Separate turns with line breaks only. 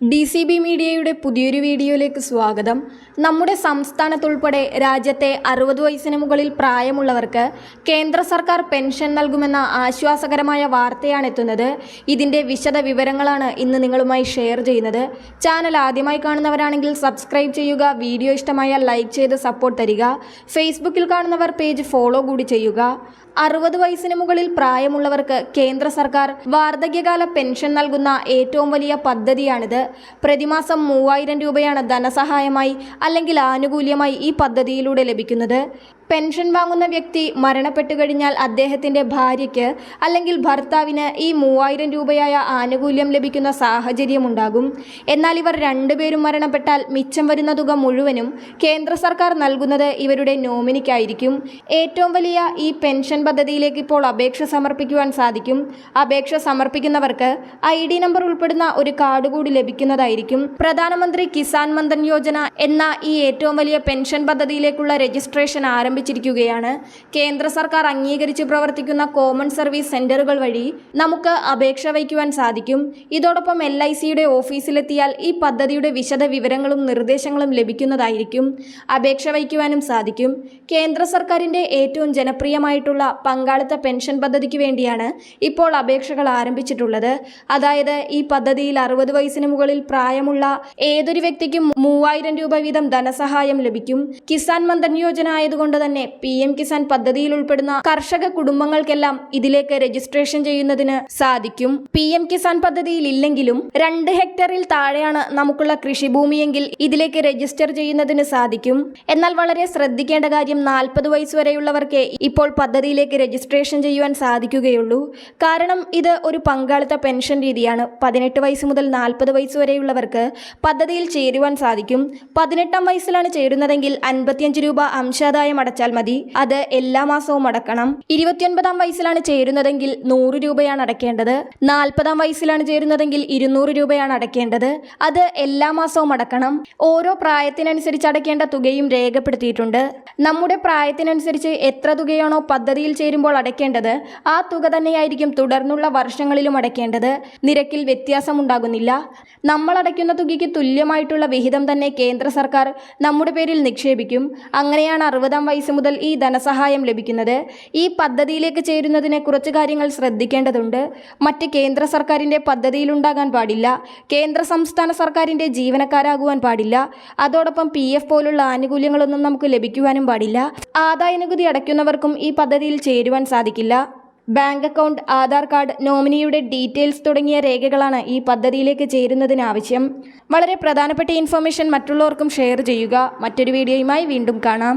D C B മീഡിയയുടെ പുതിയൊരു വീഡിയോയിലേക്ക് സ്വാഗതം. നമ്മുടെ സംസ്ഥാനത്തുൾപ്പെടെ രാജ്യത്തെ അറുപത് വയസ്സിന് മുകളിൽ പ്രായമുള്ളവർക്ക് കേന്ദ്ര സർക്കാർ പെൻഷൻ നൽകുമെന്ന ആശ്വാസകരമായ വാർത്തയാണ് എത്തുന്നത്. ഇതിന്റെ വിശദ വിവരങ്ങളാണ് ഇന്ന് നിങ്ങളുമായി ഷെയർ ചെയ്യുന്നത്. ചാനൽ ആദ്യമായി കാണുന്നവരാണെങ്കിൽ സബ്സ്ക്രൈബ് ചെയ്യുക വീഡിയോ ഇഷ്ടമായാൽ ലൈക്ക് ചെയ്ത് സപ്പോർട്ട് തരിക ഫേസ്ബുക്കിൽ കാണുന്നവർ പേജ് ഫോളോ കൂടി ചെയ്യുക. അറുപത് വയസ്സിന് മുകളിൽ പ്രായമുള്ളവർക്ക് കേന്ദ്ര സർക്കാർ വാർദ്ധക്യകാല പെൻഷൻ നൽകുന്ന ഏറ്റവും വലിയ പദ്ധതിയാണിത്. പ്രതിമാസം മൂവായിരം രൂപയാണ് ധനസഹായമായി അല്ലെങ്കിൽ ആനുകൂല്യമായി ഈ പദ്ധതിയിലൂടെ ലഭിക്കുന്നത്. പെൻഷൻ വാങ്ങുന്ന വ്യക്തി മരണപ്പെട്ടു കഴിഞ്ഞാൽ അദ്ദേഹത്തിന്റെ ഭാര്യയ്ക്ക് അല്ലെങ്കിൽ ഭർത്താവിന് ഈ മൂവായിരം രൂപയായ ആനുകൂല്യം ലഭിക്കുന്ന സാഹചര്യമുണ്ടാകും എന്നാൽ ഇവർ രണ്ടുപേരും മരണപ്പെട്ടാൽ മിച്ചം വരുന്ന തുക മുഴുവനും കേന്ദ്ര സർക്കാർ നൽകുന്നത് ഇവരുടെ നോമിനിക്കായിരിക്കും. ഏറ്റവും വലിയ ഈ പെൻഷൻ പദ്ധതിയിലേക്ക് ഇപ്പോൾ അപേക്ഷ സമർപ്പിക്കുവാൻ സാധിക്കും. അപേക്ഷ സമർപ്പിക്കുന്നവർക്ക് ഐ ഡി നമ്പർ ഉൾപ്പെടുന്ന ഒരു കാർഡ് കൂടി ലഭിക്കുന്നതായിരിക്കും. പ്രധാനമന്ത്രി കിസാൻ മന്ദൻ യോജന എന്ന ഈ ഏറ്റവും വലിയ പെൻഷൻ പദ്ധതിയിലേക്കുള്ള രജിസ്ട്രേഷൻ ആരംഭിച്ചിരിക്കുകയാണ് കേന്ദ്ര സർക്കാർ അംഗീകരിച്ച് പ്രവർത്തിക്കുന്ന കോമൺ സർവീസ് സെന്ററുകൾ വഴി നമുക്ക് അപേക്ഷ വയ്ക്കുവാൻ സാധിക്കും. ഇതോടൊപ്പം എൽ ഐ സിയുടെ ഓഫീസിലെത്തിയാൽ ഈ പദ്ധതിയുടെ വിശദ വിവരങ്ങളും നിർദ്ദേശങ്ങളും ലഭിക്കുന്നതായിരിക്കും. അപേക്ഷ വയ്ക്കുവാനും സാധിക്കും. കേന്ദ്ര സർക്കാരിന്റെ ഏറ്റവും ജനപ്രിയമായിട്ടുള്ള പങ്കാളിത്ത പെൻഷൻ പദ്ധതിക്ക് വേണ്ടിയാണ് ഇപ്പോൾ അപേക്ഷകൾ ആരംഭിച്ചിട്ടുള്ളത്. അതായത് ഈ പദ്ധതിയിൽ അറുപത് വയസ്സിന് മുകളിൽ പ്രായമുള്ള ഏതൊരു വ്യക്തിക്കും മൂവായിരം രൂപ വീതം ധനസഹായം ലഭിക്കും. കിസാൻ മന്ദൻ യോജന ആയതുകൊണ്ട് തന്നെ പി എം കിസാൻ പദ്ധതിയിൽ ഉൾപ്പെടുന്ന കർഷക കുടുംബങ്ങൾക്കെല്ലാം ഇതിലേക്ക് രജിസ്ട്രേഷൻ ചെയ്യുന്നതിന് സാധിക്കും. പി എം കിസാൻ പദ്ധതിയിൽ ഇല്ലെങ്കിലും രണ്ട് ഹെക്ടറിൽ താഴെയാണ് നമുക്കുള്ള കൃഷിഭൂമിയെങ്കിൽ ഇതിലേക്ക് രജിസ്റ്റർ ചെയ്യുന്നതിന് സാധിക്കും. എന്നാൽ വളരെ ശ്രദ്ധിക്കേണ്ട കാര്യം നാൽപ്പത് വയസ്സ് വരെയുള്ളവർക്ക് ഇപ്പോൾ പദ്ധതിയിലേക്ക് രജിസ്ട്രേഷൻ ചെയ്യുവാൻ സാധിക്കുകയുള്ളൂ. കാരണം ഇത് ഒരു പങ്കാളിത്ത പെൻഷൻ രീതിയാണ്. പതിനെട്ട് വയസ്സ് മുതൽ നാൽപ്പത് വയസ്സ് വരെയുള്ളവർക്ക് പദ്ധതിയിൽ ചേരുവാൻ സാധിക്കും. പതിനെട്ടാം വയസ്സിലാണ് ചേരുന്നതെങ്കിൽ അൻപത്തിയഞ്ച് രൂപ അംശാദായം അടച്ചാൽ മതി. അത് എല്ലാ മാസവും അടക്കണം. ഇരുപത്തിയൊൻപതാം വയസ്സിലാണ് ചേരുന്നതെങ്കിൽ നൂറ് രൂപയാണ് അടയ്ക്കേണ്ടത് നാൽപ്പതാം വയസ്സിലാണ് ചേരുന്നതെങ്കിൽ ഇരുന്നൂറ് രൂപയാണ് അടയ്ക്കേണ്ടത് അത് എല്ലാ മാസവും അടക്കണം. ഓരോ പ്രായത്തിനനുസരിച്ച് അടയ്ക്കേണ്ട തുകയും രേഖപ്പെടുത്തിയിട്ടുണ്ട്. നമ്മുടെ പ്രായത്തിനനുസരിച്ച് എത്ര തുകയാണോ പദ്ധതിയിൽ ചേരുമ്പോൾ അടയ്ക്കേണ്ടത് ആ തുക തന്നെയായിരിക്കും തുടർന്നുള്ള വർഷങ്ങളിലും അടയ്ക്കേണ്ടത്. നിരക്കിൽ വ്യത്യാസമുണ്ടാകുന്നില്ല. നമ്മൾ അടയ്ക്കുന്ന തുകയ്ക്ക് തുല്യമായിട്ടുള്ള വിഹിതം തന്നെ കേന്ദ്ര സർക്കാർ നമ്മുടെ പേരിൽ നിക്ഷേപിക്കും. അങ്ങനെയാണ് അറുപതാം വയസ്സ് മുതൽ ഈ ധനസഹായം ലഭിക്കുന്നത്. ഈ പദ്ധതിയിലേക്ക് ചേരുന്നതിന് കുറച്ച് കാര്യങ്ങൾ ശ്രദ്ധിക്കേണ്ടതുണ്ട്. മറ്റ് കേന്ദ്ര സർക്കാരിന്റെ പദ്ധതിയിലുണ്ടാകാൻ പാടില്ല. കേന്ദ്ര സംസ്ഥാന സർക്കാരിന്റെ ജീവനക്കാരാകുവാൻ പാടില്ല. അതോടൊപ്പം പി പോലുള്ള ആനുകൂല്യങ്ങളൊന്നും നമുക്ക് ലഭിക്കുവാനും പാടില്ല. ആദായനികുതി അടയ്ക്കുന്നവർക്കും ഈ പദ്ധതിയിൽ ചേരുവാൻ സാധിക്കില്ല. ബാങ്ക് അക്കൗണ്ട് ആധാർ കാർഡ് നോമിനിയുടെ ഡീറ്റെയിൽസ് തുടങ്ങിയ രേഖകളാണ് ഈ പദ്ധതിയിലേക്ക് ചേരുന്നതിന് ആവശ്യം. വളരെ പ്രധാനപ്പെട്ട ഇൻഫർമേഷൻ മറ്റുള്ളവർക്കും ഷെയർ ചെയ്യുക. മറ്റൊരു വീഡിയോയുമായി വീണ്ടും കാണാം.